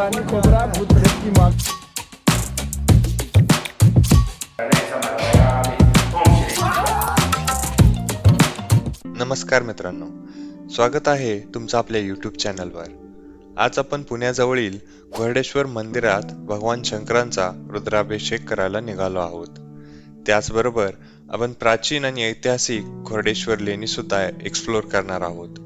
शैतानी कोबरा भूत प्रेत नमस्कार मित्रांनो स्वागत आहे तुमचं आपल्या यूट्यूब चॅनलवर आज आपण पुण्याजवळील घोरडेश्वर मंदिरात भगवान शंकरांचा रुद्राभिषेक करायला निघालो आहोत. त्याचबरोबर आपण प्राचीन आणि ऐतिहासिक घोरडेश्वर लेणी सुद्धा एक्सप्लोर करणार आहोत.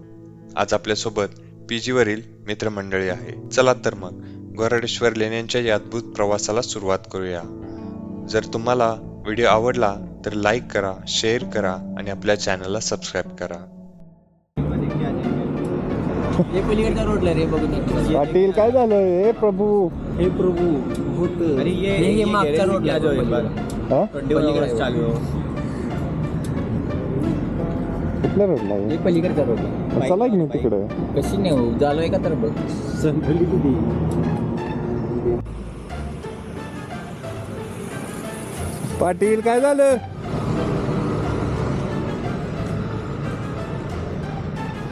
आज आपल्यासोबत पीजी वरील मित्रमंडळी आहे. चला तर मग घोरडेश्वर लेण्यांच्या या अद्भुत प्रवासाला सुरुवात करूया. जर तुम्हाला व्हिडिओ आवडला तर लाईक करा शेअर करा आणि आपल्या चॅनलला सबस्क्राईब करा. हे पलीकडच्या रोडला रे बघून पाटील काय झालं हे प्रभू. हे प्रभू. भूत अरे ये हे ये मागच्या रोडला जो एक बार हा? चालू. हो कुठल्या रोडला हे पलीकडच्या रोडला चला की नाही तिकडे? कशी नेऊ? झालोय का तर बघ. संपली किती पाटील काय झालं?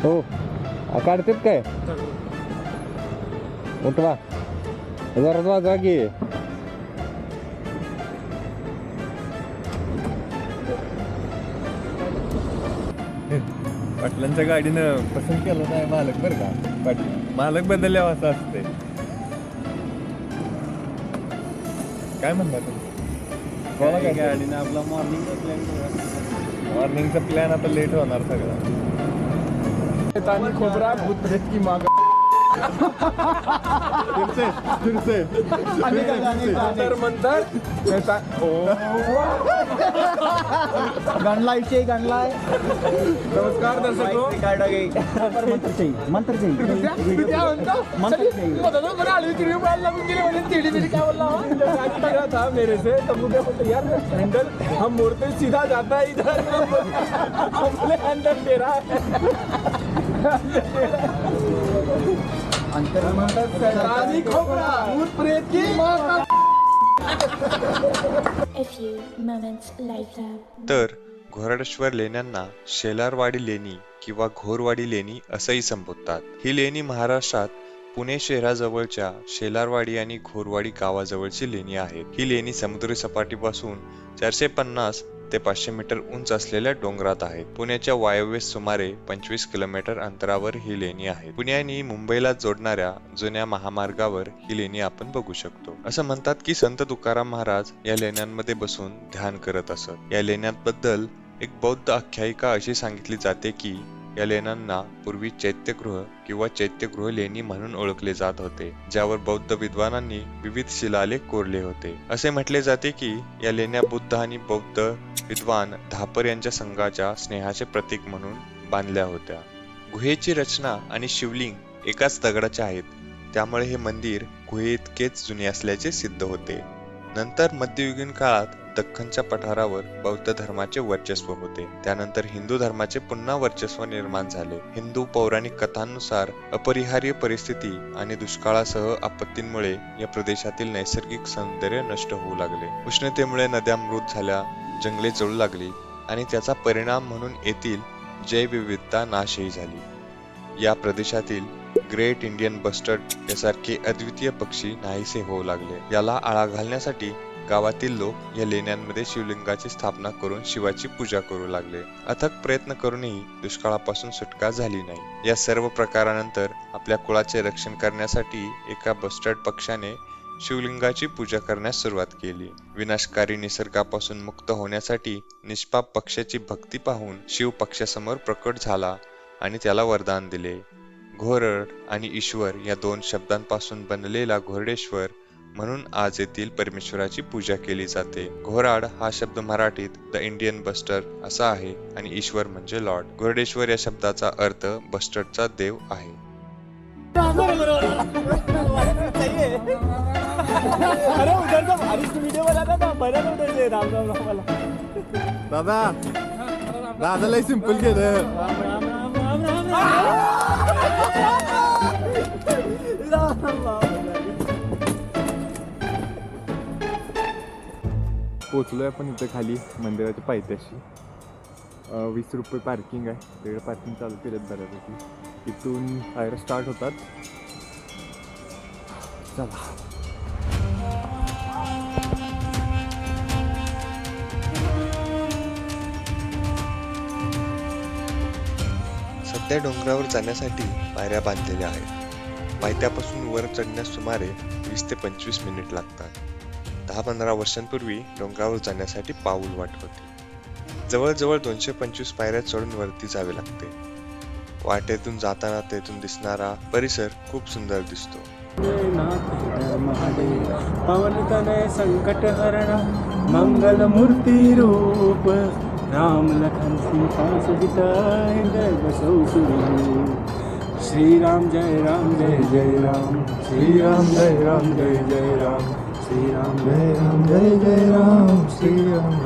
हो. आ, काढतात काय? उठवा. जरा वाजवा की. पाटलांच्या गाडीनं पसंत केलं नाही मालक बरं का? पाटील. मालक बदलल्यावर असं असते काय म्हणता तुम्ही? काय गाडीनं आपला मॉर्निंगचा प्लॅन मॉर्निंगचा प्लॅन आता लेट होणार सगळा. कोबरा भूत प्रेत की माँ फिरसे फिरसे मंतर मंतर शैतान ओ गणला गणलाय नमस्कार दर्शक हो. मंत्र क्या मंत्र चलिए, बताओ, मैंने क्या था मेरे से तब मुझे बोलते यार हैंडल हम मोड़ते ही सीधा जाता है इधर हम हैंडल दे रहा है तर घोरडेश्वर लेण्यांना शेलारवाडी लेणी किंवा घोरवाडी लेणी असंही संबोधतात. ही लेणी महाराष्ट्रात पुणे शहराजवळच्या शेलारवाडी आणि घोरवाडी गावाजवळची लेणी आहेत. ही लेणी समुद्री सपाटीपासून चारशे पन्नास ते पाचशे मीटर उंच असलेल्या डोंगरात आहे. पुण्याच्या वायव्येस सुमारे पंचवीस किलोमीटर अंतरावर ही लेणी आहे. पुणे आणि मुंबईला जोडणाऱ्या जुन्या महामार्गावर ही लेणी आपण बघू शकतो. असं म्हणतात की संत तुकाराम महाराज या लेण्यांमध्ये बसून ध्यान करत असत. या लेण्यांबद्दल एक बौद्ध आख्यायिका अशी सांगितली जाते की या लेण्यांना पूर्वी चैत्यगृह किंवा चैत्यगृह लेणी म्हणून ओळखले जात होते ज्यावर बौद्ध विद्वानांनी विविध शिलालेख कोरले होते. असे म्हटले जाते की या लेण्या बुद्ध आणि बौद्ध विद्वान धापर यांच्या संघाच्या स्नेहाचे प्रतीक म्हणून बांधल्या होत्या. गुहेची रचना आणि शिवलिंग एकाच दगडाचे आहेत. त्यामुळे हे मंदिर गुहेइतकेच जुने असल्याचे सिद्ध होते. नंतर मध्ययुगीन काळात दख्खनच्या पठारावर बौद्ध धर्माचे वर्चस्व होते. त्यानंतर हिंदू धर्माचे पुन्हा वर्चस्व निर्माण झाले. हिंदू पौराणिक कथांनुसार अपरिहार्य परिस्थिती आणि दुष्काळासह आपत्तींमुळे या प्रदेशातील नैसर्गिक सौंदर्य नष्ट होऊ लागले. उष्णतेमुळे नद्या मृत झाल्या जंगले जळू लागली आणि त्याचा परिणाम म्हणून येथील जैवविविधता नाशही झाली. या प्रदेशातील ग्रेट इंडियन बस्टर्ड यासारखे अद्वितीय पक्षी नाहीसे होऊ लागले. याला आळा घालण्यासाठी गावातील लोक या लेण्यांमध्ये शिवलिंगाची स्थापना करून शिवाची पूजा करू लागले. अथक प्रयत्न करूनही दुष्काळापासून सुटका झाली नाही. या सर्व प्रकारानंतर आपल्या कुळाचे रक्षण करण्यासाठी एका बस्टर्ड पक्षाने शिवलिंगाची पूजा करण्यास सुरुवात केली. विनाशकारी निसर्गापासून मुक्त होण्यासाठी निष्पाप पक्षाची भक्ती पाहून शिव पक्षासमोर प्रकट झाला आणि त्याला वरदान दिले. घोरड आणि ईश्वर या दोन शब्दांपासून बनलेला घोरडेश्वर म्हणून आज येथील परमेश्वराची पूजा केली जाते. घोराड हा शब्द मराठीत द इंडियन बस्टर असा आहे आणि ईश्वर म्हणजे लॉर्ड घोरडेश्वर या शब्दाचा अर्थ बस्टर्डचा देव आहे. दादा दादा लय सिंपल केलं. पोचलोय आपण इथं खाली मंदिराच्या पायथ्याशी. वीस रुपये पार्किंग आहे. वेळ पार्किंग चालू केलं बऱ्यापैकी. इथून फायर स्टार्ट होतात. चला. सध्या डोंगरावर जाण्यासाठी पायऱ्या बांधलेल्या आहेत. पायथ्यापासून वर चढण्यास सुमारे वीस ते पंचवीस मिनिट लागतात. दहा पंधरा वर्षांपूर्वी डोंगरावर जाण्यासाठी पाऊल वाट होती. जवळजवळ दोनशे पंचवीस पायऱ्या चढून वरती जावे लागते. वाटेतून जाताना तेथून दिसणारा परिसर खूप सुंदर दिसतो. संकट हरण मंगल मूर्ती रूप राम लखन श्रीराम जय राम जय जय राम श्री राम जय राम जय जय राम. जय राम जय जय राम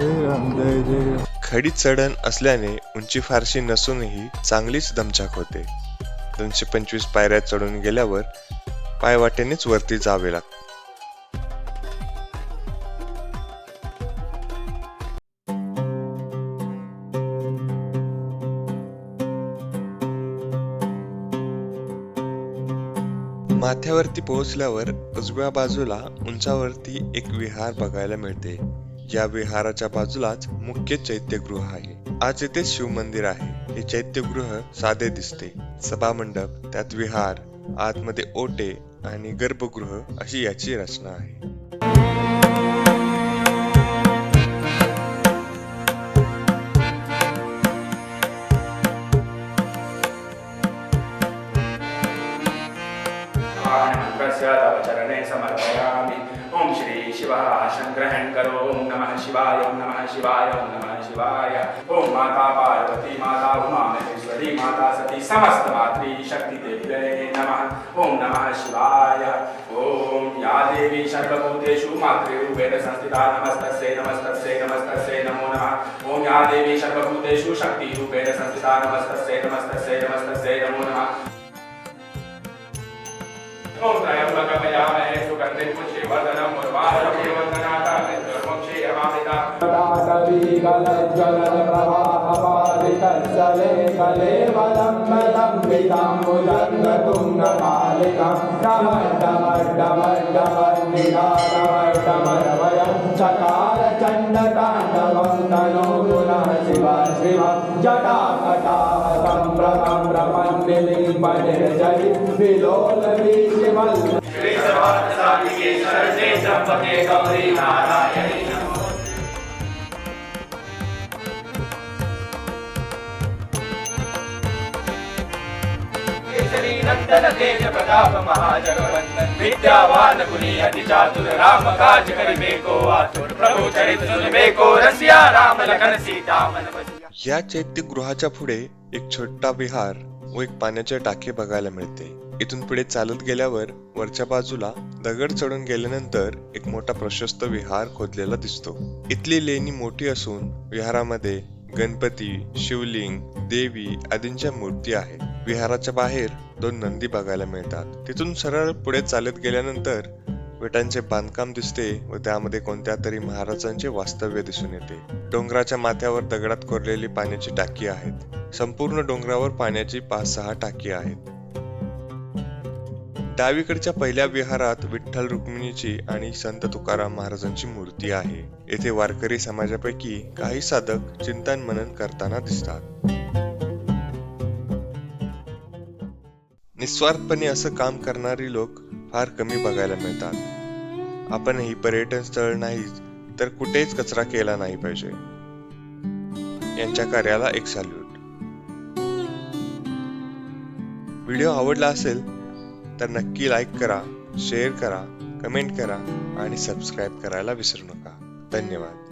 जय राम जय जय राम. खडी चढण असल्याने उंची फारशी नसूनही चांगलीच दमछाक होते. दोनशे पंचवीस पायऱ्या चढून गेल्यावर पायवाटेनेच वरती जावे लागते. माथ्यावरती पोहोचल्यावर उजव्या बाजूला उंचावरती एक विहार बघायला मिळते. या विहाराच्या बाजूलाच मुख्य चैत्यगृह आहे. आज येथे शिवमंदिर आहे. हे चैत्यगृह साधे दिसते. सभामंडप त्यात विहार आतमध्ये ओटे आणि गर्भगृह अशी याची रचना आहे. मंत्रस्य तव चरणे समर्पयामि ॐ श्री शिवः शङ्ग्रहण करो। ॐ नमः शिवाय ॐ नमः शिवाय ॐ नमः शिवाय। ॐ माता पार्वती माता उमा महेश्वरी माता सती समस्त मातृ शक्ति देव्यै नमः। ॐ नमः शिवाय। ॐ या देवी सर्वभूतेषु मातृरूपेण संस्थिता नमस्तस्यै नमस्तस्यै नमस्तस्यै नमो नमः। ॐ या देवी सर्वभूतेषु शक्तिरूपेण संस्थिता नमस्तस्यै नमस्तस्यै नमस्तस्यै नमो नमः। ॐ त्रयम्बकमयामहे सुगन्धिं पुष्टिवर्धनम् उर्वारुके वन्दनाथा मृत्युर्मुक्षे यमामिता प्रवाहपालितस्थले कले वलम्बलम्बिताम्बुजङ्गतुङ्गपालिकां डमड्डमड्डमड्डमड्डिगाडमड्डमरवयं चकार चण्डताण्डवं जटा गुणः शिव शिव जटाकटाः सम्भ्रमं श्री सर्वार्थसाधिके शरणे गौरी नारायणी। केसरी नंदन तेज प्रताप महाजगवंदन विद्यावान गुणी अति चातुर राम काज करिबे को आतुर प्रभु चरित सुनिबे को रसिया राम लखन सीता मन बसिया या चैत्यगृहाच्या पुढे एक छोटा विहार व एक पाण्याचे टाके बघायला मिळते. इथून पुढे चालत गेल्यावर वरच्या बाजूला दगड चढून गेल्यानंतर एक मोठा प्रशस्त विहार खोदलेला दिसतो. इथली लेणी मोठी असून विहारामध्ये गणपती शिवलिंग देवी आदींच्या मूर्ती आहेत. विहाराच्या बाहेर दोन नंदी बघायला मिळतात. तिथून सरळ पुढे चालत गेल्यानंतर विटांचे बांधकाम दिसते व त्यामध्ये कोणत्या तरी महाराजांचे वास्तव्य दिसून येते. डोंगराच्या माथ्यावर दगडात कोरलेली पाण्याची टाकी आहेत. संपूर्ण डोंगरावर पाण्याची पाच सहा टाकी आहेत. डावीकडच्या पहिल्या विहारात विठ्ठल रुक्मिणीची आणि संत तुकाराम महाराजांची मूर्ती आहे. येथे वारकरी समाजापैकी काही साधक चिंतन मनन करताना दिसतात. निस्वार्थपणे असं काम करणारी लोक फार कमी बघायला मिळतात. आपणही पर्यटन स्थळ नाहीच तर कुठेच कचरा केला नाही पाहिजे. यांच्या कार्याला एक सॅल्यूट व्हिडिओ आवडला असेल तर नक्की लाईक करा शेअर करा कमेंट करा आणि सबस्क्राईब करायला विसरू नका. धन्यवाद.